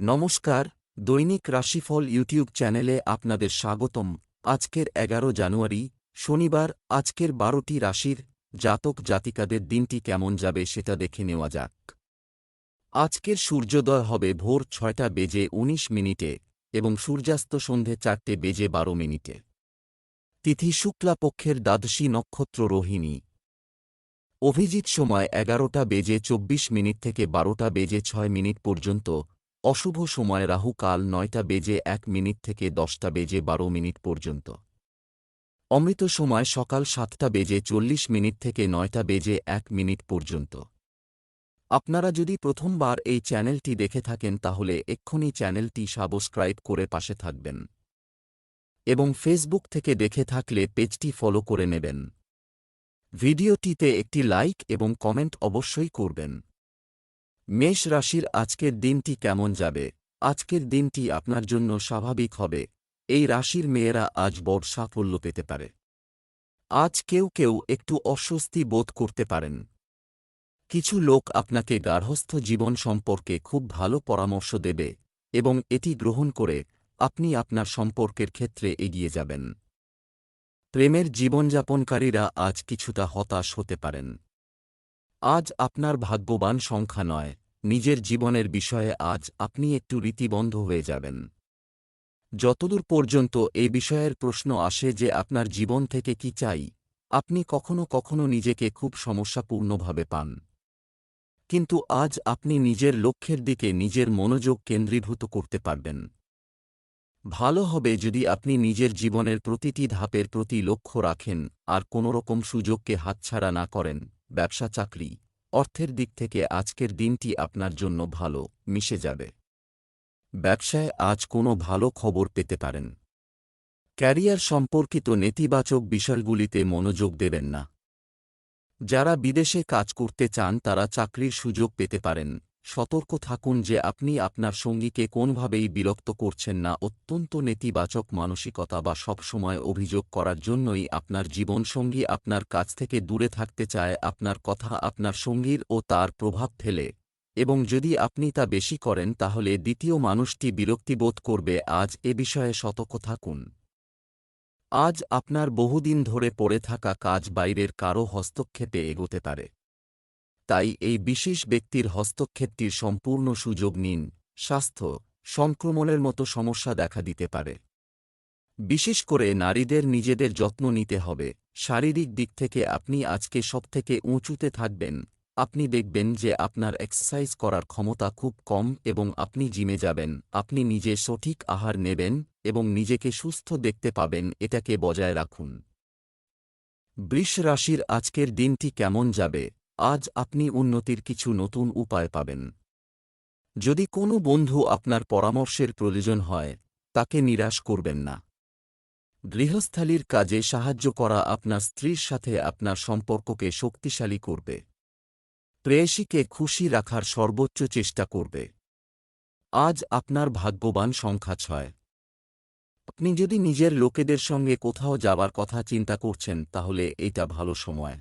নমস্কার, দৈনিক রাশিফল ইউটিউব চ্যানেলে আপনাদের স্বাগতম। আজকের এগারো জানুয়ারি, শনিবার, আজকের বারোটি রাশির জাতক জাতিকাদের দিনটি কেমন যাবে সেটা দেখে নেওয়া যাক। আজকের সূর্যোদয় হবে ভোর ছয়টা বেজে ১৯ মিনিটে এবং সূর্যাস্ত সন্ধে চারটে বেজে বারো মিনিটে। তিথি শুক্লাপক্ষের দ্বাদশী নক্ষত্র রোহিণী। অভিজিৎ সময় এগারোটা বেজে চব্বিশ মিনিট থেকে বারোটা বেজে ছয় মিনিট পর্যন্ত অশুভ সময় রাহু কাল নয়টা বেজে এক মিনিট থেকে দশটা বেজে বারো মিনিট পর্যন্ত। অমৃত সময় সকাল সাতটা বেজে চল্লিশ মিনিট থেকে নয়টা বেজে এক মিনিট পর্যন্ত। আপনারা যদি প্রথমবার এই চ্যানেলটি দেখে থাকেন তাহলে এক্ষুনি চ্যানেলটি সাবস্ক্রাইব করে পাশে থাকবেন। এবং ফেসবুক থেকে দেখে থাকলে পেজটি ফলো করে নেবেন। ভিডিওটিতে একটি লাইক এবং কমেন্ট অবশ্যই করবেন। মেষ রাশির আজকের দিনটি কেমন যাবে? আজকের দিনটি আপনার জন্য স্বাভাবিক হবে। এই রাশির মেয়েরা আজ বড় সাফল্য পেতে পারে। আজ কেউ কেউ একটু অস্বস্তি বোধ করতে পারেন। কিছু লোক আপনাকে গার্হস্থ জীবন সম্পর্কে খুব ভালো পরামর্শ দেবে এবং এটি গ্রহণ করে আপনি আপনার সম্পর্কের ক্ষেত্রে এগিয়ে যাবেন। প্রেমের জীবনযাপনকারীরা আজ কিছুটা হতাশ হতে পারেন। আজ আপনার ভাগ্যবান সংখ্যা নয়, নিজের জীবনের বিষয়ে আজ আপনি একটু রীতিবন্ধ হয়ে যাবেন। যতদূর পর্যন্ত এ বিষয়ের প্রশ্ন আসে যে আপনার জীবন থেকে কি চাই, আপনি কখনো কখনো নিজেকে খুব সমস্যাপূর্ণভাবে পান। কিন্তু আজ আপনি নিজের লক্ষ্যের দিকে নিজের মনোযোগ কেন্দ্রীভূত করতে পারবেন। ভালো হবে যদি আপনি নিজের জীবনের প্রতিটি ধাপের প্রতি লক্ষ্য রাখেন আর কোনোরকম সুযোগকে হাতছাড়া না করেন। ব্যবসা চাকরি, অর্থের দিক থেকে আজকের দিনটি আপনার জন্য ভালো, মিশে যাবে। ব্যবসায় আজ কোনো ভালো খবর পেতে পারেন। ক্যারিয়ার সম্পর্কিত নেতিবাচক বিষয়গুলিতে মনোযোগ দেবেন না। যারা বিদেশে কাজ করতে চান তারা চাকরির সুযোগ পেতে পারেন। সতর্ক থাকুন যে আপনি আপনার সঙ্গীকে কোনভাবেই বিরক্ত করছেন না। অত্যন্ত নেতিবাচক মানসিকতা বা সবসময় অভিযোগ করার জন্যই আপনার জীবনসঙ্গী আপনার কাছ থেকে দূরে থাকতে চায়, আপনার কথা আপনার সঙ্গীর ও তার প্রভাব ফেলে। এবং যদি আপনি তা বেশি করেন, তাহলে দ্বিতীয় মানুষটি বিরক্তিবোধ করবে। আজ এ বিষয়ে সতর্ক থাকুন। আজ আপনার বহুদিন ধরে পড়ে থাকা কাজ বাইরের কারও হস্তক্ষেপে এগোতে পারে। তাই এই বিশেষ ব্যক্তির হস্তক্ষেপটির সম্পূর্ণ সুযোগ নিন, স্বাস্থ্য, সংক্রমণের মতো সমস্যা দেখা দিতে পারে। বিশেষ করে নারীদের নিজেদের যত্ন নিতে হবে। শারীরিক দিক থেকে আপনি আজকে সবথেকে উঁচুতে থাকবেন। আপনি দেখবেন যে আপনার এক্সারসাইজ করার ক্ষমতা খুব কম এবং আপনি জিমে যাবেন। আপনি নিজে সঠিক আহার নেবেন এবং নিজেকে সুস্থ দেখতে পাবেন, এটাকে বজায় রাখুন। বৃষ রাশির আজকের দিনটি কেমন যাবে? আজ আপনি উন্নতির কিছু নতুন উপায় পাবেন। যদি কোনো বন্ধু আপনার পরামর্শের প্রয়োজন হয়, তাকে নিরাশ করবেন না। গৃহস্থালির কাজে সাহায্য করা আপনার স্ত্রীর সাথে আপনার সম্পর্ককে শক্তিশালী করবে। প্রেয়সীকে খুশি রাখার সর্বোচ্চ চেষ্টা করবে। আজ আপনার ভাগ্যবান সংখ্যা ছয়। আপনি যদি নিজের লোকেদের সঙ্গে কোথাও যাবার কথা চিন্তা করছেন, তাহলে এটা ভালো সময়।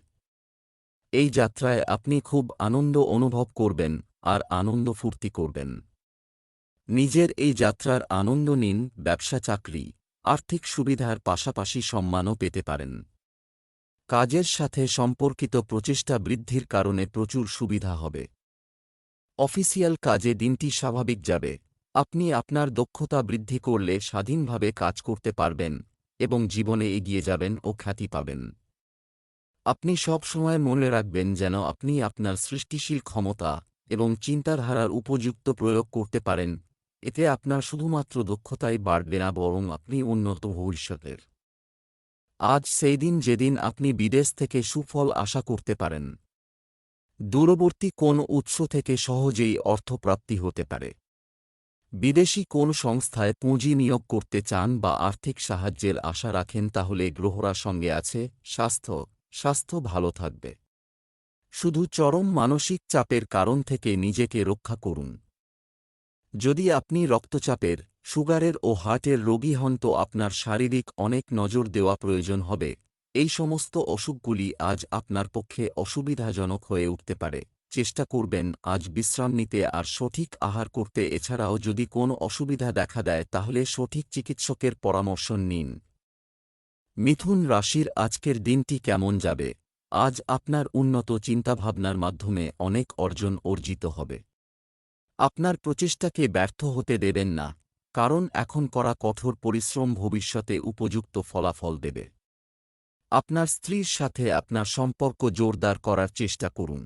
এই যাত্রায় আপনি খুব আনন্দ অনুভব করবেন আর আনন্দ ফুর্তি করবেন। নিজের এই যাত্রার আনন্দ নিন, ব্যবসা, চাকরি, আর্থিক সুবিধার পাশাপাশি সম্মানও পেতে পারেন। কাজের সাথে সম্পর্কিত প্রচেষ্টা বৃদ্ধির কারণে প্রচুর সুবিধা হবে। অফিসিয়াল কাজে দিনটি স্বাভাবিক যাবে। আপনি আপনার দক্ষতা বৃদ্ধি করলে স্বাধীনভাবে কাজ করতে পারবেন এবং জীবনে এগিয়ে যাবেন ও খ্যাতি পাবেন। আপনি সব সময় মনে রাখবেন যেন আপনি আপনার সৃষ্টিশীল ক্ষমতা এবং চিন্তাধারার উপযুক্ত প্রয়োগ করতে পারেন। এতে আপনার শুধুমাত্র দক্ষতাই বাড়বে না, বরং আপনি উন্নত ভবিষ্যতের। আজ সেই দিন যেদিন আপনি বিদেশ থেকে সুফল আশা করতে পারেন। দূরবর্তী কোন উৎস থেকে সহজেই অর্থপ্রাপ্তি হতে পারে। বিদেশি কোন সংস্থায় পুঁজি নিয়োগ করতে চান বা আর্থিক সাহায্যের আশা রাখেন তাহলে গ্রহরা সঙ্গে আছে, স্বাস্থ্য স্বাস্থ্য ভালো থাকবে। শুধু চরম মানসিক চাপের কারণ থেকে নিজেকে রক্ষা করুন। যদি আপনি রক্তচাপের, সুগারের ও হার্টের রোগী হন তো আপনার শারীরিক অনেক নজর দেওয়া প্রয়োজন হবে। এই সমস্ত অসুখগুলি আজ আপনার পক্ষে অসুবিধাজনক হয়ে উঠতে পারে। চেষ্টা করবেন আজ বিশ্রাম নিতে আর সঠিক আহার করতে। এছাড়াও যদি কোনো অসুবিধা দেখা দেয় তাহলে সঠিক চিকিৎসকের পরামর্শ নিন। মিথুন রাশির আজকের দিনটি কেমন যাবে? আজ আপনার উন্নত চিন্তাভাবনার মাধ্যমে অনেক অর্জন অর্জিত হবে। আপনার প্রচেষ্টাকে ব্যর্থ হতে দেবেন না, কারণ এখন করা কঠোর পরিশ্রম ভবিষ্যতে উপযুক্ত ফলাফল দেবে। আপনার স্ত্রীর সাথে আপনার সম্পর্ক জোরদার করার চেষ্টা করুন।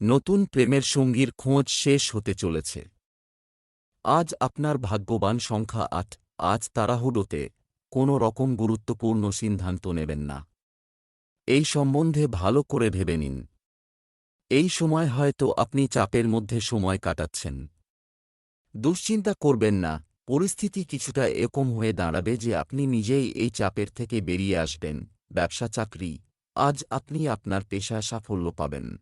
নতুন প্রেমের সঙ্গীর খোঁজ শেষ হতে চলেছে। আজ আপনার ভাগ্যবান সংখ্যা আট, আজ তাড়াহুড়োতে কোনো রকম গুরুত্বপূর্ণ সিদ্ধান্ত নেবেন না। এই সম্বন্ধে ভালো করে ভেবে নিন। এই সময় হয়তো আপনি চাপের মধ্যে সময় কাটাচ্ছেন। দুশ্চিন্তা করবেন না, পরিস্থিতি কিছুটা এরকম হয়ে দাঁড়াবে যে আপনি নিজেই এই চাপের থেকে বেরিয়ে আসবেন, ব্যবসা চাকরি, আজ আপনি আপনার পেশায় সাফল্য পাবেন।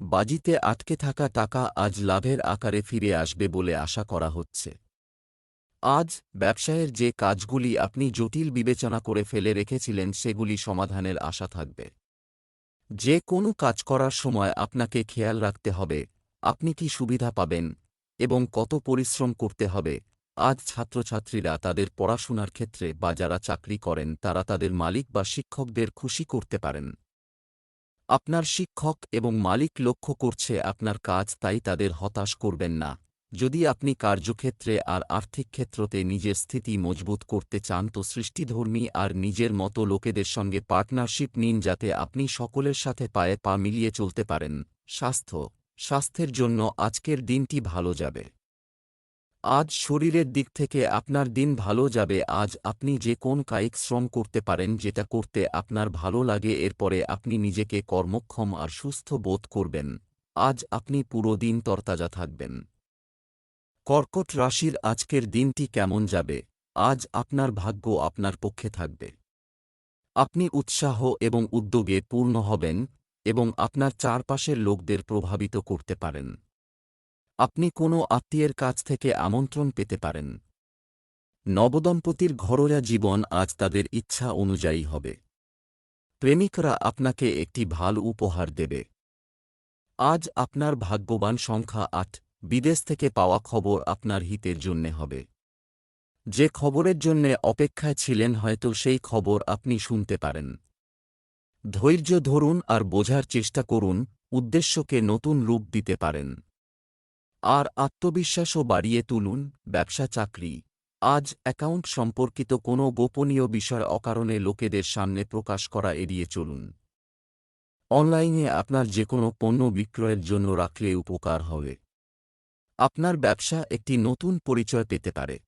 বাজিতে আটকে থাকা টাকা আজ লাভের আকারে ফিরে আসবে বলে আশা করা হচ্ছে। আজ ব্যবসায়ের যে কাজগুলি আপনি জটিল বিবেচনা করে ফেলে রেখেছিলেন সেগুলি সমাধানের আশা থাকবে। যে কোনো কাজ করার সময় আপনাকে খেয়াল রাখতে হবে, আপনি কি সুবিধা পাবেন এবং কত পরিশ্রম করতে হবে। আজ ছাত্রছাত্রীরা তাদের পড়াশোনার ক্ষেত্রে বা যারা চাকরি করেন তারা তাদের মালিক বা শিক্ষকদের খুশি করতে পারেন। আপনার শিক্ষক এবং মালিক লক্ষ্য করছে আপনার কাজ তাই তাদের হতাশ করবেন না। যদি আপনি কার্যক্ষেত্রে আর আর্থিক ক্ষেত্রতে নিজের স্থিতি মজবুত করতে চান তো সৃষ্টিধর্মী আর নিজের মতো লোকেদের সঙ্গে পার্টনারশিপ নিন যাতে আপনি সকলের সাথে পায়ে পা মিলিয়ে চলতে পারেন। স্বাস্থ্য। স্বাস্থ্যের জন্য আজকের দিনটি ভালো যাবে। আজ শরীরের দিক থেকে আপনার দিন ভালো যাবে। আজ আপনি যে কোন কায়িক শ্রম করতে পারেন যেটা করতে আপনার ভালো লাগে এরপরে আপনি নিজেকে কর্মক্ষম আর সুস্থ বোধ করবেন। আজ আপনি পুরো দিন তরতাজা থাকবেন। কর্কট রাশির আজকের দিনটি কেমন যাবে? আজ আপনার ভাগ্য আপনার পক্ষে থাকবে। আপনি উৎসাহ এবং উদ্যোগে পূর্ণ হবেন এবং আপনার চারপাশের লোকদের প্রভাবিত করতে পারেন। আপনি কোনো আত্মীয়ের কাছ থেকে আমন্ত্রণ পেতে পারেন। নবদম্পতির ঘরোয়া জীবন আজ তাদের ইচ্ছা অনুযায়ী হবে। প্রেমিকরা আপনাকে একটি ভালো উপহার দেবে। আজ আপনার ভাগ্যবান সংখ্যা আট। বিদেশ থেকে পাওয়া খবর আপনার হিতের জন্যে হবে। যে খবরের জন্যে অপেক্ষায় ছিলেন হয়তো সেই খবর আপনি শুনতে পারেন। ধৈর্য ধরুন আর বোঝার চেষ্টা করুন, উদ্দেশ্যকে নতুন রূপ দিতে পারেন। আর আত্মবিশ্বাসও বাড়িয়ে তুলুন, ব্যবসা চাকরি। আজ অ্যাকাউন্ট সম্পর্কিত কোনো গোপনীয় বিষয় অকারণে লোকেদের সামনে প্রকাশ করা এড়িয়ে চলুন। অনলাইনে আপনার যে কোনো পণ্য বিক্রয়ের জন্য রাখলে উপকার হবে। আপনার ব্যবসা একটি নতুন পরিচয় পেতে পারে।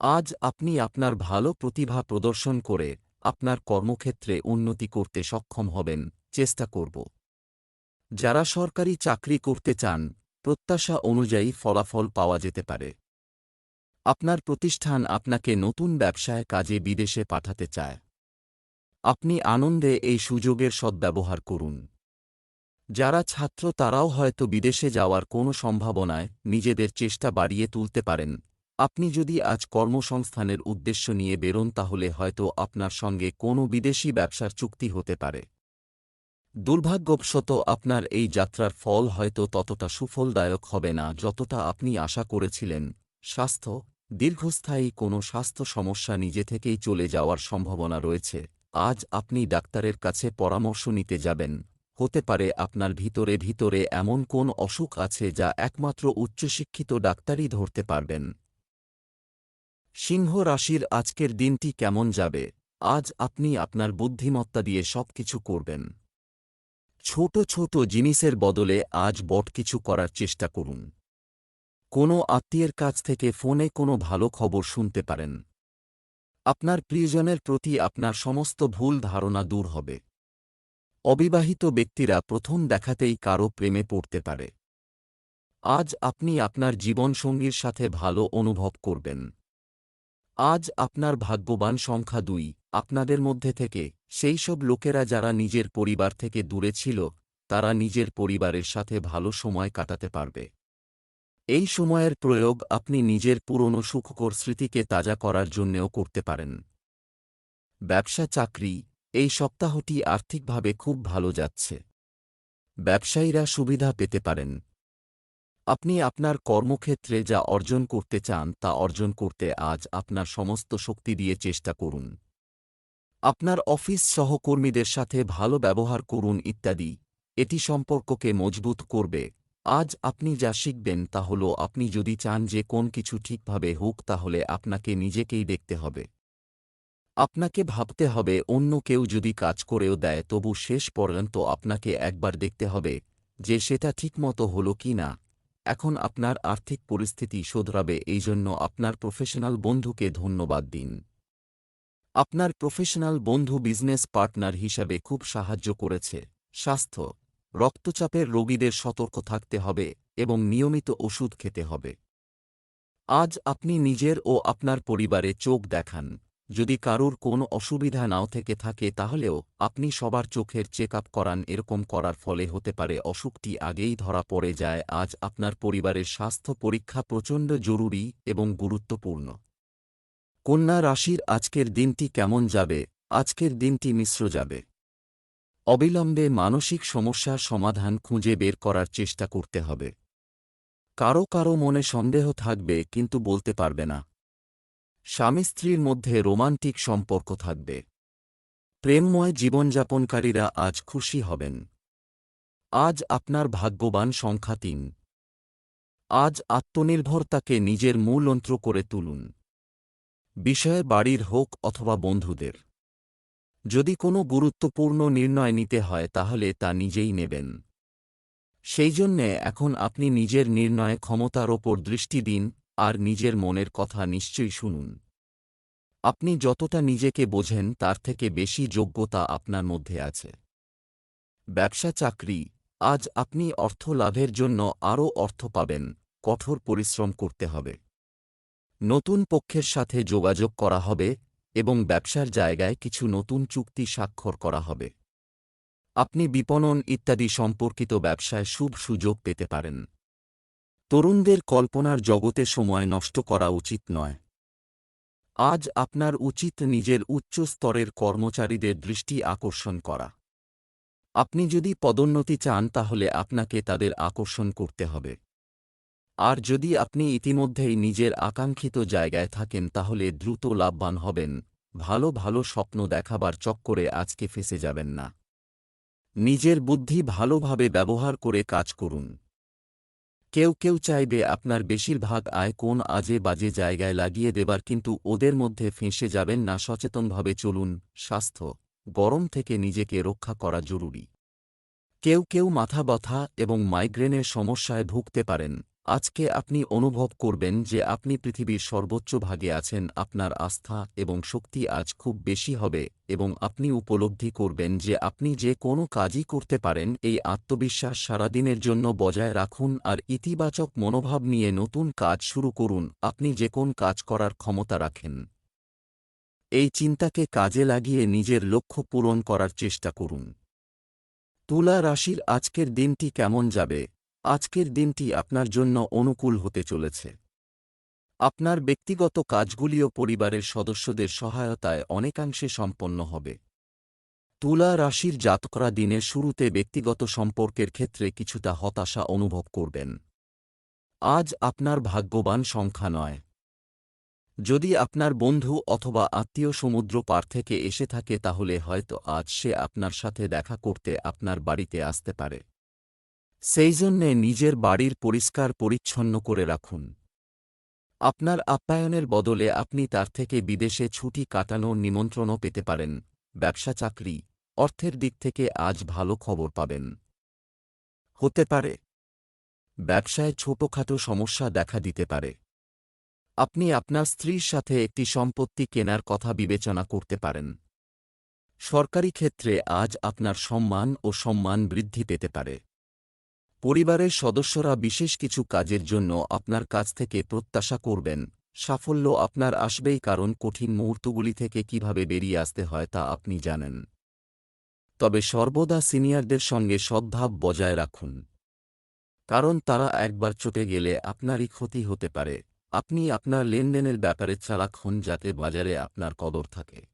আজ আপনি আপনার ভালো প্রতিভা প্রদর্শন করে আপনার কর্মক্ষেত্রে উন্নতি করতে সক্ষম হবেন, চেষ্টা করব। যারা সরকারি চাকরি করতে চান, প্রত্যাশা অনুযায়ী ফলাফল পাওয়া যেতে পারে। আপনার প্রতিষ্ঠান আপনাকে নতুন ব্যবসায় কাজে বিদেশে পাঠাতে চায়। আপনি আনন্দে এই সুযোগের সদ্ব্যবহার করুন। যারা ছাত্র তারাও হয়তো বিদেশে যাওয়ার কোনো সম্ভাবনায় নিজেদের চেষ্টা বাড়িয়ে তুলতে পারেন। আপনি যদি আজ কর্মসংস্থানের উদ্দেশ্য নিয়ে বেরোন তাহলে হয়তো আপনার সঙ্গে কোনো বিদেশি ব্যবসার চুক্তি হতে পারে। দুর্ভাগ্যবশত আপনার এই যাত্রার ফল হয়তো ততটা সুফলদায়ক হবে না যতটা আপনি আশা করেছিলেন। স্বাস্থ্য, দীর্ঘস্থায়ী কোনো স্বাস্থ্য সমস্যা নিজে থেকেই চলে যাওয়ার সম্ভাবনা রয়েছে। আজ আপনি ডাক্তারের কাছে পরামর্শ নিতে যাবেন। হতে পারে আপনার ভিতরে ভিতরে এমন কোন অসুখ আছে যা একমাত্র উচ্চশিক্ষিত ডাক্তারই ধরতে পারবেন। সিংহ রাশির আজকের দিনটি কেমন যাবে? আজ আপনি আপনার বুদ্ধিমত্তা দিয়ে সব কিছু করবেন। ছোট ছোট জিনিসের বদলে আজ বট কিছু করার চেষ্টা করুন। কোনো আত্মীয়ের কাছ থেকে ফোনে কোনো ভালো খবর শুনতে পারেন। আপনার প্রিয়জনের প্রতি আপনার সমস্ত ভুল ধারণা দূর হবে। অবিবাহিত ব্যক্তিরা প্রথম দেখাতেই কারও প্রেমে পড়তে পারে। আজ আপনি আপনার জীবনসঙ্গীর সাথে ভালো অনুভব করবেন। আজ আপনার ভাগ্যবান সংখ্যা দুই, আপনাদের মধ্যে থেকে সেই সব লোকেরা যারা নিজের পরিবার থেকে দূরে ছিল, তারা নিজের পরিবারের সাথে ভালো সময় কাটাতে পারবে। এই সময়ের প্রয়োগ আপনি নিজের পুরনো সুখকর স্মৃতিকে তাজা করার জন্যেও করতে পারেন। ব্যবসা চাকরি এই সপ্তাহটি আর্থিকভাবে খুব ভালো যাচ্ছে। ব্যবসায়ীরা সুবিধা পেতে পারেন। আপনি আপনার কর্মক্ষেত্রে যা অর্জন করতে চান তা অর্জন করতে আজ আপনার সমস্ত শক্তি দিয়ে চেষ্টা করুন। আপনার অফিস সহকর্মীদের সাথে ভালো ব্যবহার করুন ইত্যাদি। এটি সম্পর্ককে মজবুত করবে। আজ আপনি যা শিখবেন তা হল আপনি যদি চান যে কোন কিছু ঠিকভাবে হোক তাহলে আপনাকে নিজেকেই দেখতে হবে। আপনাকে ভাবতে হবে, অন্য কেউ যদি কাজ করেও দেয়, তবু শেষ পর্যন্ত আপনাকে একবার দেখতে হবে যে সেটা ঠিকমতো হল কি না। এখন আপনার আর্থিক পরিস্থিতি শোধরাবে এই জন্য আপনার প্রফেশনাল বন্ধুকে ধন্যবাদ দিন। আপনার প্রফেশনাল বন্ধু বিজনেস পার্টনার হিসাবে খুব সাহায্য করেছে। স্বাস্থ্য, রক্তচাপের রোগীদের সতর্ক থাকতে হবে এবং নিয়মিত ওষুধ খেতে হবে। আজ আপনি নিজের ও আপনার পরিবারে চোখ দেখান। যদি কারুর কোনো অসুবিধা নাও থেকে থাকে তাহলেও আপনি সবার চোখের চেক আপ করান, এরকম করার ফলে হতে পারে অসুখটি আগেই ধরা পড়ে যায়। আজ আপনার পরিবারের স্বাস্থ্য পরীক্ষা প্রচণ্ড জরুরি এবং গুরুত্বপূর্ণ। কন্যা রাশির আজকের দিনটি কেমন যাবে? আজকের দিনটি মিশ্র যাবে। অবিলম্বে মানসিক সমস্যার সমাধান খুঁজে বের করার চেষ্টা করতে হবে। কারও কারও মনে সন্দেহ থাকবে, কিন্তু বলতে পারবে না। স্বামী স্ত্রীর মধ্যে রোমান্টিক সম্পর্ক থাকবে। প্রেমময় জীবনযাপনকারীরা আজ খুশি হবেন। আজ আপনার ভাগ্যবান সংখ্যা তিন। আজ আত্মনির্ভরতাকে নিজের মূল যন্ত্র করে তুলুন। বিষয়ে বাড়ির হোক অথবা বন্ধুদের। যদি কোনো গুরুত্বপূর্ণ নির্ণয় নিতে হয় তাহলে তা নিজেই নেবেন। সেই জন্যে এখন আপনি নিজের নির্ণয় ক্ষমতার ওপর দৃষ্টি দিন আর নিজের মনের কথা নিশ্চয়ই শুনুন। আপনি যতটা নিজেকে বোঝেন, তার থেকে বেশি যোগ্যতা আপনার মধ্যে আছে। ব্যবসা চাকরি, আজ আপনি অর্থ লাভের জন্য আরও অর্থ পাবেন, কঠোর পরিশ্রম করতে হবে। নতুন পক্ষের সাথে যোগাযোগ করা হবে এবং ব্যবসার জায়গায় কিছু নতুন চুক্তি স্বাক্ষর করা হবে। আপনি বিপণন ইত্যাদি সম্পর্কিত ব্যবসায় শুভ সুযোগ পেতে পারেন। তরুণদের কল্পনার জগতে সময় নষ্ট করা উচিত নয়। আজ আপনার উচিত নিজের উচ্চ স্তরের কর্মচারীদের দৃষ্টি আকর্ষণ করা। আপনি যদি পদোন্নতি চান তাহলে আপনাকে তাদের আকর্ষণ করতে হবে। আর যদি আপনি ইতিমধ্যেই নিজের আকাঙ্ক্ষিত জায়গায় থাকেন তাহলে দ্রুত লাভবান হবেন। ভালো ভালো স্বপ্ন দেখাবার চক্করে আজকে ফেসে যাবেন না। নিজের বুদ্ধি ভালোভাবে ব্যবহার করে কাজ করুন। কেউ কেউ চাইবে আপনার বেশিরভাগ আয় কোন আজে বাজে জায়গায় লাগিয়ে দেবার, কিন্তু ওদের মধ্যে ফেঁসে যাবেন না, সচেতনভাবে চলুন, স্বাস্থ্য, গরম থেকে নিজেকে রক্ষা করা জরুরি। কেউ কেউ মাথা ব্যথা এবং মাইগ্রেনের সমস্যায় ভুগতে পারেন। আজকে আপনি অনুভব করবেন যে আপনি পৃথিবীর সর্বোচ্চ ভাগে আছেন, আপনার আস্থা এবং শক্তি আজ খুব বেশি হবে এবং আপনি উপলব্ধি করবেন যে আপনি যে কোনো কাজই করতে পারেন, এই আত্মবিশ্বাস সারাদিনের জন্য বজায় রাখুন আর ইতিবাচক মনোভাব নিয়ে নতুন কাজ শুরু করুন, আপনি যে কোন কাজ করার ক্ষমতা রাখেন। এই চিন্তাকে কাজে লাগিয়ে নিজের লক্ষ্য পূরণ করার চেষ্টা করুন। তুলা রাশির আজকের দিনটি কেমন যাবে? আজকের দিনটি আপনার জন্য অনুকূল হতে চলেছে। আপনার ব্যক্তিগত কাজগুলিও পরিবারের সদস্যদের সহায়তায় অনেকাংশে সম্পন্ন হবে। তুলা রাশির জাতকরা দিনের শুরুতে ব্যক্তিগত সম্পর্কের ক্ষেত্রে কিছুটা হতাশা অনুভব করবেন। আজ আপনার ভাগ্যবান সংখ্যা নয়। যদি আপনার বন্ধু অথবা আত্মীয় সমুদ্র পার থেকে এসে থাকে তাহলে হয়তো আজ সে আপনার সাথে দেখা করতে আপনার বাড়িতে আসতে পারে। সেই জন্যে নিজের বাড়ির পরিষ্কার পরিচ্ছন্ন করে রাখুন। আপনার আপ্যায়নের বদলে আপনি তার থেকে বিদেশে ছুটি কাটানোর নিমন্ত্রণও পেতে পারেন। ব্যবসা চাকরি, অর্থের দিক থেকে আজ ভালো খবর পাবেন। হতে পারে। ব্যবসায় ছোটখাটো সমস্যা দেখা দিতে পারে। আপনি আপনার স্ত্রীর সাথে একটি সম্পত্তি কেনার কথা বিবেচনা করতে পারেন। সরকারি ক্ষেত্রে আজ আপনার সম্মান ও সম্মান বৃদ্ধি পেতে পারে। পরিবারের সদস্যরা বিশেষ কিছু কাজের জন্য আপনার কাছ থেকে প্রত্যাশা করবেন। সাফল্য আপনার আসবেই কারণ কঠিন মুহূর্তগুলি থেকে কীভাবে বেরিয়ে আসতে হয় তা আপনি জানেন। তবে সর্বদা সিনিয়রদের সঙ্গে সদ্ভাব বজায় রাখুন। কারণ তারা একবার চটে গেলে আপনারই ক্ষতি হতে পারে। আপনি আপনার লেনদেনের ব্যাপারে চালাক হন যাতে বাজারে আপনার কদর থাকে।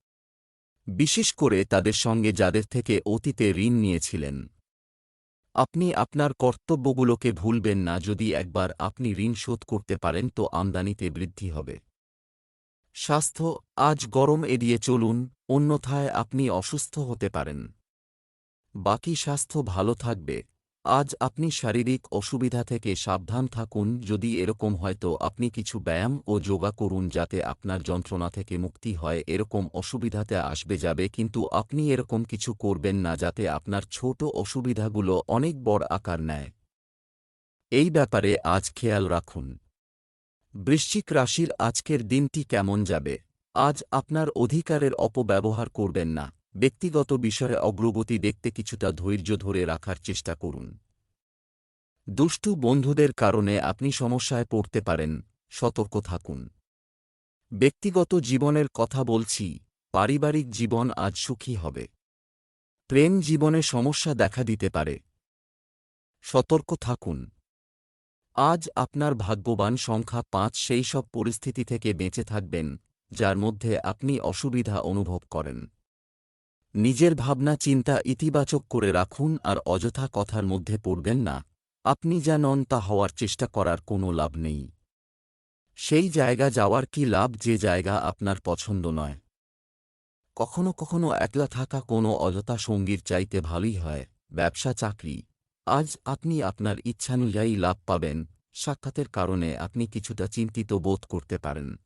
বিশেষ করে তাদের সঙ্গে যাদের থেকে অতীতে ঋণ নিয়েছিলেন। আপনি আপনার কর্তব্যগুলোকে ভুলবেন না, যদি একবার আপনি ঋণ শোধ করতে পারেন, তো আমদানিতে বৃদ্ধি হবে। স্বাস্থ্য, আজ গরম এড়িয়ে চলুন, অন্যথায় আপনি অসুস্থ হতে পারেন। বাকি স্বাস্থ্য ভালো থাকবে। আজ আপনি শারীরিক অসুবিধা থেকে সাবধান থাকুন, যদি এরকম হয়তো আপনি কিছু ব্যায়াম ও যোগা করুন যাতে আপনার যন্ত্রণা থেকে মুক্তি হয়। এরকম অসুবিধাতে আসবে যাবে, কিন্তু আপনি এরকম কিছু করবেন না যাতে আপনার ছোট অসুবিধাগুলো অনেক বড় আকার নেয়। এই ব্যাপারে আজ খেয়াল রাখুন। বৃশ্চিক রাশির আজকের দিনটি কেমন যাবে? আজ আপনার অধিকারের অপব্যবহার করবেন না। ব্যক্তিগত বিষয়ে অগ্রগতি দেখতে কিছুটা ধৈর্য ধরে রাখার চেষ্টা করুন। দুষ্টু বন্ধুদের কারণে আপনি সমস্যায় পড়তে পারেন, সতর্ক থাকুন। ব্যক্তিগত জীবনের কথা বলছি, পারিবারিক জীবন আজ সুখী হবে। প্রেম জীবনে সমস্যা দেখা দিতে পারে। সতর্ক থাকুন। আজ আপনার ভাগ্যবান সংখ্যা পাঁচ, সেই সব পরিস্থিতি থেকে বেঁচে থাকবেন, যার মধ্যে আপনি অসুবিধা অনুভব করেন। নিজের ভাবনা চিন্তা ইতিবাচক করে রাখুন আর অযথা কথার মধ্যে পড়বেন না। আপনি যা নন তা হওয়ার চেষ্টা করার কোনো লাভ নেই। সেই জায়গা যাওয়ার কি লাভ যে জায়গা আপনার পছন্দ নয়? কখনো কখনো একলা থাকা কোনো অযথা সঙ্গীর চাইতে ভালোই হয়, ব্যবসা, চাকরি। আজ আপনি আপনার ইচ্ছানুযায়ী লাভ পাবেন, সাক্ষাতের কারণে আপনি কিছুটা চিন্তিত বোধ করতে পারেন।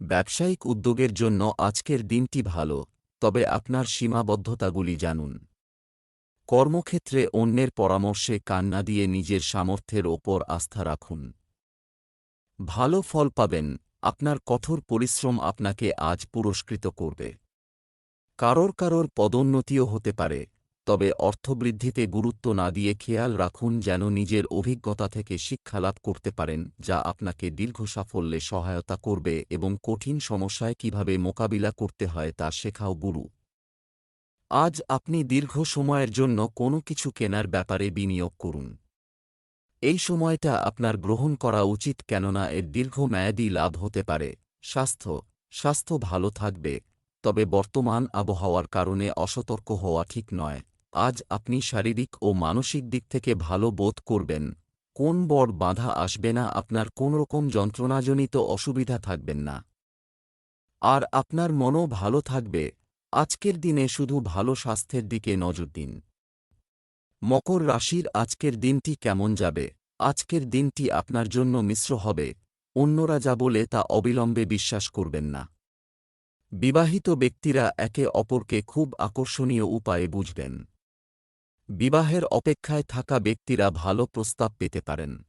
ব্যবসায়িক উদ্যোগের জন্য আজকের দিনটি ভালো। তবে আপনার সীমাবদ্ধতাগুলি জানুন। কর্মক্ষেত্রে অন্যের পরামর্শে কান্না দিয়ে নিজের সামর্থ্যের ওপর আস্থা রাখুন। ভালো ফল পাবেন, আপনার কঠোর পরিশ্রম আপনাকে আজ পুরস্কৃত করবে। কারোর কারোর পদোন্নতিও হতে পারে। তবে অর্থবৃদ্ধিতে গুরুত্ব না দিয়ে খেয়াল রাখুন যেন নিজের অভিজ্ঞতা থেকে শিক্ষালাভ করতে পারেন, যা আপনাকে দীর্ঘ সাফল্যে সহায়তা করবে এবং কঠিন সমস্যায় কীভাবে মোকাবিলা করতে হয় তা শেখাও গুরু। আজ আপনি দীর্ঘ সময়ের জন্য কোনো কিছু কেনার ব্যাপারে বিনিয়োগ করুন। এই সময়টা আপনার গ্রহণ করা উচিত কেননা এর দীর্ঘমেয়াদী লাভ হতে পারে। স্বাস্থ্য স্বাস্থ্য ভালো থাকবে, তবে বর্তমান আবহাওয়ার কারণে অসতর্ক হওয়া ঠিক নয়। আজ আপনি শারীরিক ও মানসিক দিক থেকে ভালো বোধ করবেন। কোন বড় বাধা আসবে না, আপনার কোনরকম যন্ত্রণাজনিত অসুবিধা থাকবেন না। আর আপনার মনও ভালো থাকবে। আজকের দিনে শুধু ভালো স্বাস্থ্যের দিকে নজর দিন। মকর রাশির আজকের দিনটি কেমন যাবে? আজকের দিনটি আপনার জন্য মিশ্র হবে। অন্যরা যা বলে তা অবিলম্বে বিশ্বাস করবেন না। বিবাহিত ব্যক্তিরা একে অপরকে খুব আকর্ষণীয় উপায়ে বুঝবেন। বিবাহের অপেক্ষায় থাকা ব্যক্তিরা ভালো প্রস্তাব পেতে পারেন।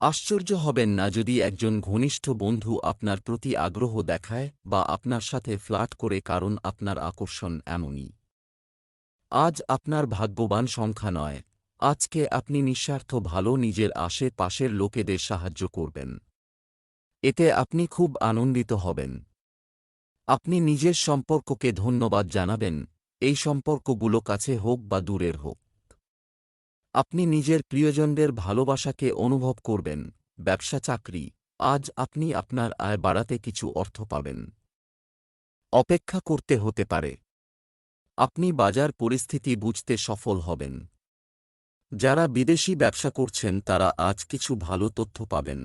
আশ্চর্য হবেন না যদি একজন ঘনিষ্ঠ বন্ধু আপনার প্রতি আগ্রহ দেখায় বা আপনার সাথে ফ্লাট করে কারণ আপনার আকর্ষণ এমনই। আজ আপনার ভাগ্যবান সংখ্যা নয়। আজকে আপনি নিঃস্বার্থ ভালো নিজের আশেপাশের লোকেদের সাহায্য করবেন। এতে আপনি খুব আনন্দিত হবেন। আপনি নিজের সম্পর্ককে ধন্যবাদ জানাবেন এই সম্পর্কগুলো কাছে হোক বা দূরের হোক। আপনি নিজের প্রিয়জনদের ভালোবাসাকে অনুভব করবেন, ব্যবসা, চাকরি, আজ আপনি আপনার আয় বাড়াতে কিছু অর্থ পাবেন। অপেক্ষা করতে হতে পারে। আপনি বাজার পরিস্থিতি বুঝতে সফল হবেন। যারা বিদেশি ব্যবসা করছেন, তারা আজ কিছু ভালো তথ্য পাবেন।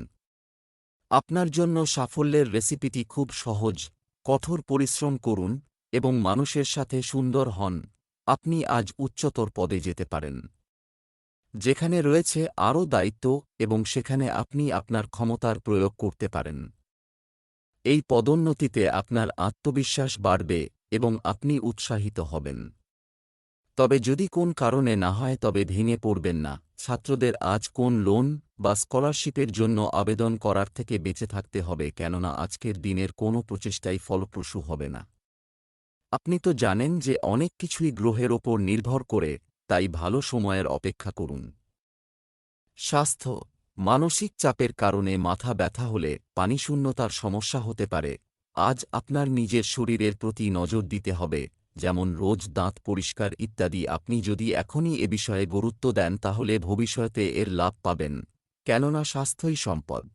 আপনার জন্য সাফল্যের রেসিপিটি খুব সহজ, কঠোর পরিশ্রম করুন এবং মানুষের সাথে সুন্দর হন, আপনি আজ উচ্চতর পদে যেতে পারেন। যেখানে রয়েছে আরও দায়িত্ব এবং সেখানে আপনি আপনার ক্ষমতার প্রয়োগ করতে পারেন। এই পদোন্নতিতে আপনার আত্মবিশ্বাস বাড়বে এবং আপনি উৎসাহিত হবেন। তবে যদি কোন কারণে না হয়, তবে ভেঙে পড়বেন না। ছাত্রদের আজ কোন লোন বা স্কলারশিপের জন্য আবেদন করার থেকে বেঁচে থাকতে হবে, কেননা আজকের দিনের কোনো প্রচেষ্টাই ফলপ্রসূ হবে না। আপনি তো জানেন যে অনেক কিছুই গ্রহের ওপর নির্ভর করে, তাই ভালো সময়ের অপেক্ষা করুন। স্বাস্থ্য, মানসিক চাপের কারণে মাথা ব্যথা হলে পানিশূন্যতার সমস্যা হতে পারে। আজ আপনার নিজের শরীরের প্রতি নজর দিতে হবে, যেমন রোজ দাঁত পরিষ্কার ইত্যাদি। আপনি যদি এখনই এ বিষয়ে গুরুত্ব দেন, তাহলে ভবিষ্যতে এর লাভ পাবেন। কেননা স্বাস্থ্যই সম্পদ।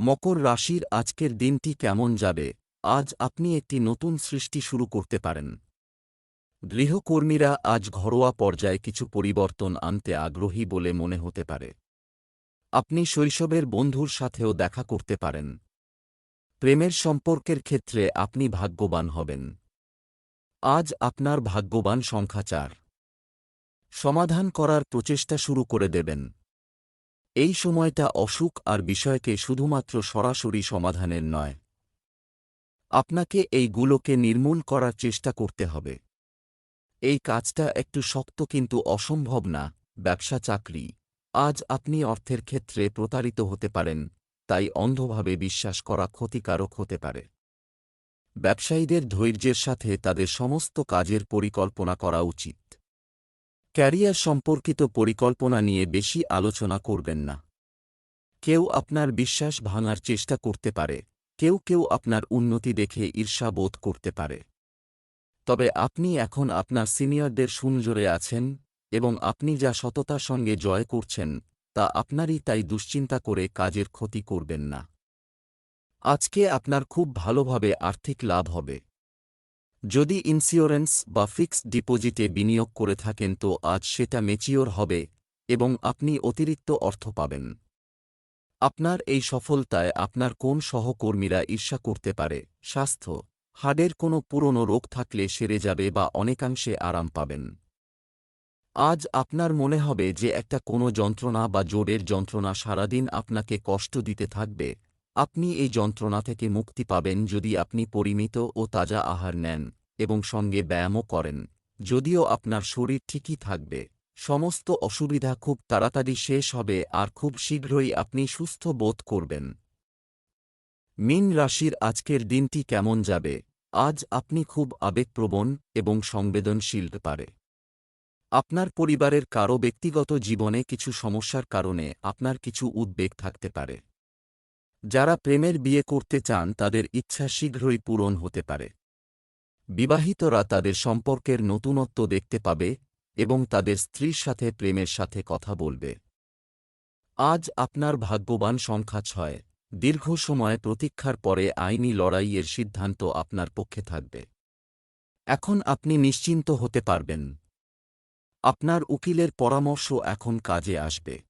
মকর রাশির আজকের দিনটি কেমন যাবে? আজ আপনি একটি নতুন সৃষ্টি শুরু করতে পারেন। গৃহকর্মীরা আজ ঘরোয়া পর্যায়ে কিছু পরিবর্তন আনতে আগ্রহী বলে মনে হতে পারে। আপনি শৈশবের বন্ধুর সাথেও দেখা করতে পারেন। প্রেমের সম্পর্কের ক্ষেত্রে আপনি ভাগ্যবান হবেন। আজ আপনার ভাগ্যবান সংখ্যা চার। সমাধান করার প্রচেষ্টা শুরু করে দেবেন। এই সময়টা অসুখ আর বিষয়কে শুধুমাত্র সরাসরি সমাধানের নয়। আপনাকে এইগুলোকে নির্মূল করার চেষ্টা করতে হবে। এই কাজটা একটু শক্ত কিন্তু অসম্ভব না, ব্যবসা চাকরি। আজ আপনি অর্থের ক্ষেত্রে প্রতারিত হতে পারেন, তাই অন্ধভাবে বিশ্বাস করা ক্ষতিকারক হতে পারে। ব্যবসায়ীদের ধৈর্যের সাথে তাদের সমস্ত কাজের পরিকল্পনা করা উচিত। ক্যারিয়ার সম্পর্কিত পরিকল্পনা নিয়ে বেশি আলোচনা করবেন না। কেউ আপনার বিশ্বাস ভাঙার চেষ্টা করতে পারে। কেউ কেউ আপনার উন্নতি দেখে ঈর্ষা বোধ করতে পারে। তবে আপনি এখন আপনার সিনিয়রদের সুনজোরে আছেন এবং আপনি যা সততার সঙ্গে জয় করছেন, তা আপনারই তাই দুশ্চিন্তা করে কাজের ক্ষতি করবেন না। আজকে আপনার খুব ভালোভাবে আর্থিক লাভ হবে। যদি ইন্স্যুরেন্স বা ফিক্সড ডিপোজিটে বিনিয়োগ করে থাকেন তো আজ সেটা মেচিওর হবে এবং আপনি অতিরিক্ত অর্থ পাবেন। আপনার এই সফলতায় আপনার কোন সহকর্মীরা ঈর্ষা করতে পারে? স্বাস্থ্য। হাড়ের কোনো পুরনো রোগ থাকলে সেরে যাবে বা অনেকাংশে আরাম পাবেন। আজ আপনার মনে হবে যে একটা কোনো যন্ত্রণা বা জোরের যন্ত্রণা সারাদিন আপনাকে কষ্ট দিতে থাকবে। আপনি এই যন্ত্রণা থেকে মুক্তি পাবেন যদি আপনি পরিমিত ও তাজা আহার নেন এবং সঙ্গে ব্যায়ামও করেন। যদিও আপনার শরীর ঠিকই থাকবে। সমস্ত অসুবিধা খুব তাড়াতাড়ি শেষ হবে আর খুব শীঘ্রই আপনি সুস্থ বোধ করবেন। মিন রাশির আজকের দিনটি কেমন যাবে? আজ আপনি খুব আবেগপ্রবণ এবং সংবেদনশীল পারে। আপনার পরিবারের কারও ব্যক্তিগত জীবনে কিছু সমস্যার কারণে আপনার কিছু উদ্বেগ থাকতে পারে। যারা প্রেমের বিয়ে করতে চান তাদের ইচ্ছা শীঘ্রই পূরণ হতে পারে। বিবাহিতরা তাদের সম্পর্কের নতুনত্ব দেখতে পাবে এবং তাদের স্ত্রীর সাথে প্রেমের সাথে কথা বলবে। আজ আপনার ভাগ্যবান সংখ্যা ছয়। দীর্ঘ সময় প্রতীক্ষার পরে আইনি লড়াইয়ের সিদ্ধান্ত আপনার পক্ষে থাকবে। এখন আপনি নিশ্চিন্ত হতে পারবেন। আপনার উকিলের পরামর্শ এখন কাজে আসবে।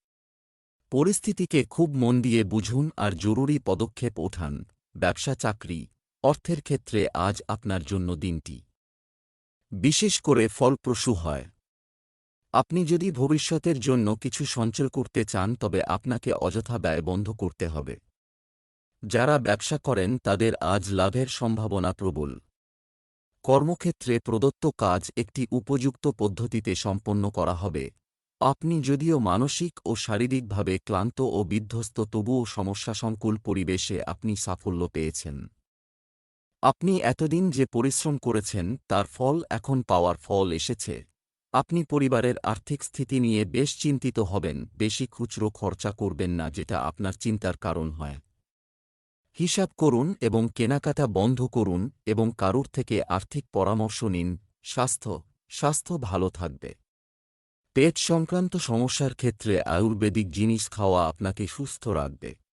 পরিস্থিতিকে খুব মন দিয়ে বুঝুন আর জরুরি পদক্ষেপ ওঠান। ব্যবসা, চাকরি, অর্থের ক্ষেত্রে আজ আপনার জন্য দিনটি। বিশেষ করে ফলপ্রসূ হয়। আপনি যদি ভবিষ্যতের জন্য কিছু সঞ্চয় করতে চান, তবে আপনাকে অযথা ব্যয় বন্ধ করতে হবে। যারা ব্যবসা করেন, তাদের আজ লাভের সম্ভাবনা প্রবল। কর্মক্ষেত্রে প্রদত্ত কাজ একটি উপযুক্ত পদ্ধতিতে সম্পন্ন করা হবে। আপনি যদিও মানসিক ও শারীরিকভাবে ক্লান্ত ও বিধ্বস্ত, তবুও সমস্যাসংকুল পরিবেশে আপনি সাফল্য পেয়েছেন। আপনি এতদিন যে পরিশ্রম করেছেন, তার ফল এখন পাওয়ার ফল এসেছে। আপনি পরিবারের আর্থিক স্থিতি নিয়ে বেশ চিন্তিত হবেন, বেশি খুচরো খরচা করবেন না যেটা আপনার চিন্তার কারণ হয়। হিসাব করুন এবং কেনাকাটা বন্ধ করুন এবং কারুর থেকে আর্থিক পরামর্শ নিন। স্বাস্থ্য স্বাস্থ্য ভালো থাকবে। পেট সংক্রান্ত সমস্যার ক্ষেত্রে আয়ুর্বেদিক জিনিস খাওয়া আপনাকে সুস্থ রাখবে।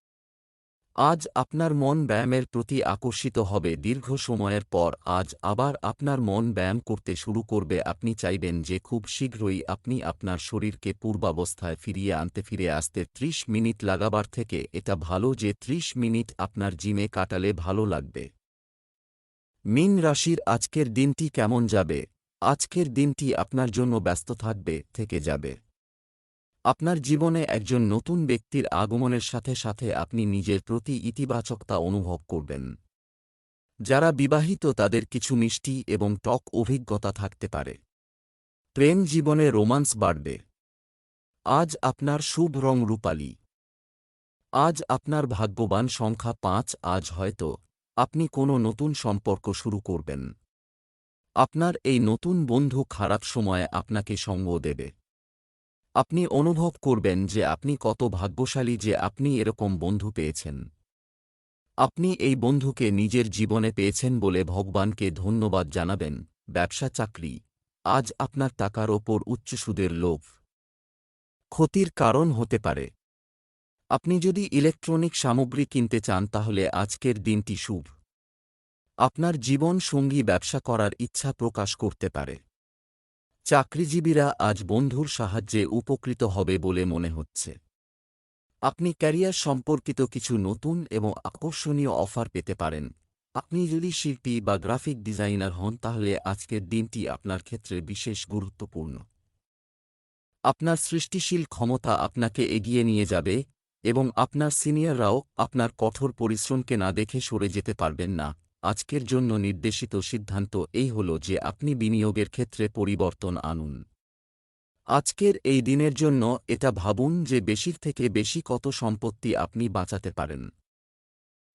আজ আপনার মন ব্যায়ামের প্রতি আকর্ষিত হবে। দীর্ঘ সময়ের পর আজ আবার আপনার মন ব্যায়াম করতে শুরু করবে। আপনি চাইবেন যে খুব শীঘ্রই আপনি আপনার শরীরকে পূর্বাবস্থায় ফিরিয়ে আনতে, ফিরে আসতে। ত্রিশ মিনিট লাগাবার থেকে এটা ভালো যে ত্রিশ মিনিট আপনার জিমে কাটালে ভালো লাগবে। মিন রাশির আজকের দিনটি কেমন যাবে? আজকের দিনটি আপনার জন্য ব্যস্ত থাকবে, থেকে যাবে। আপনার জীবনে একজন নতুন ব্যক্তির আগমনের সাথে সাথে আপনি নিজের প্রতি ইতিবাচকতা অনুভব করবেন। যারা বিবাহিত তাদের কিছু মিষ্টি এবং টক অভিজ্ঞতা থাকতে পারে। প্রেম জীবনে রোমান্স বাড়বে। আজ আপনার শুভ রং রূপালী। আজ আপনার ভাগ্যবান সংখ্যা পাঁচ, আজ হয়তো আপনি কোনো নতুন সম্পর্ক শুরু করবেন। আপনার এই নতুন বন্ধু খারাপ সময়ে আপনাকে সঙ্গ দেবে। আপনি অনুভব করবেন যে আপনি কত ভাগ্যশালী যে আপনি এরকম বন্ধু পেয়েছেন। আপনি এই বন্ধুকে নিজের জীবনে পেয়েছেন বলে ভগবানকে ধন্যবাদ জানাবেন, ব্যবসা চাকরি, আজ আপনার টাকার ওপর উচ্চ সুদের লোভ। ক্ষতির কারণ হতে পারে। আপনি যদি ইলেকট্রনিক সামগ্রী কিনতে চান তাহলে আজকের দিনটি শুভ। আপনার জীবন সঙ্গী ব্যবসা করার ইচ্ছা প্রকাশ করতে পারে। চাকরিজীবীরা আজ বন্ধুর সাহায্যে উপকৃত হবে বলে মনে হচ্ছে। আপনি ক্যারিয়ার সম্পর্কিত কিছু নতুন এবং আকর্ষণীয় অফার পেতে পারেন। আপনি যদি শিল্পী বা গ্রাফিক ডিজাইনার হন, তাহলে আজকের দিনটি আপনার ক্ষেত্রে বিশেষ গুরুত্বপূর্ণ। আপনার সৃষ্টিশীল ক্ষমতা আপনাকে এগিয়ে নিয়ে যাবে এবং আপনার সিনিয়ররাও আপনার কঠোর পরিশ্রমকে না দেখে সরে যেতে পারবেন না। আজকের জন্য নির্দেশিত সিদ্ধান্ত এই হল যে আপনি বিনিয়োগের ক্ষেত্রে পরিবর্তন আনুন। আজকের এই দিনের জন্য এটা ভাবুন যে বেশির থেকে বেশি কত সম্পত্তি আপনি বাঁচাতে পারেন।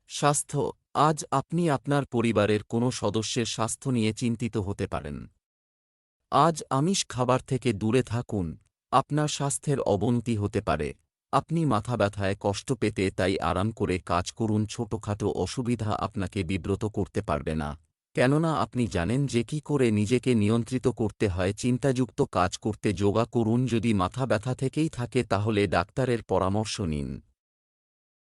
স্বাস্থ্য, আজ আপনি আপনার পরিবারের কোনো সদস্যের স্বাস্থ্য নিয়ে চিন্তিত হতে পারেন। আজ আমিষ খাবার থেকে দূরে থাকুন, আপনার স্বাস্থ্যের অবনতি হতে পারে। আপনি মাথা ব্যথায় কষ্ট পেতে তাই আরাম করে কাজ করুন, ছোটখাটো অসুবিধা আপনাকে বিব্রত করতে পারবে না। কেননা আপনি জানেন যে কি করে নিজেকে নিয়ন্ত্রিত করতে হয়, চিন্তাযুক্ত কাজ করতে যোগা করুন, যদি মাথা ব্যথা থেকেই থাকে তাহলে ডাক্তারের পরামর্শ নিন।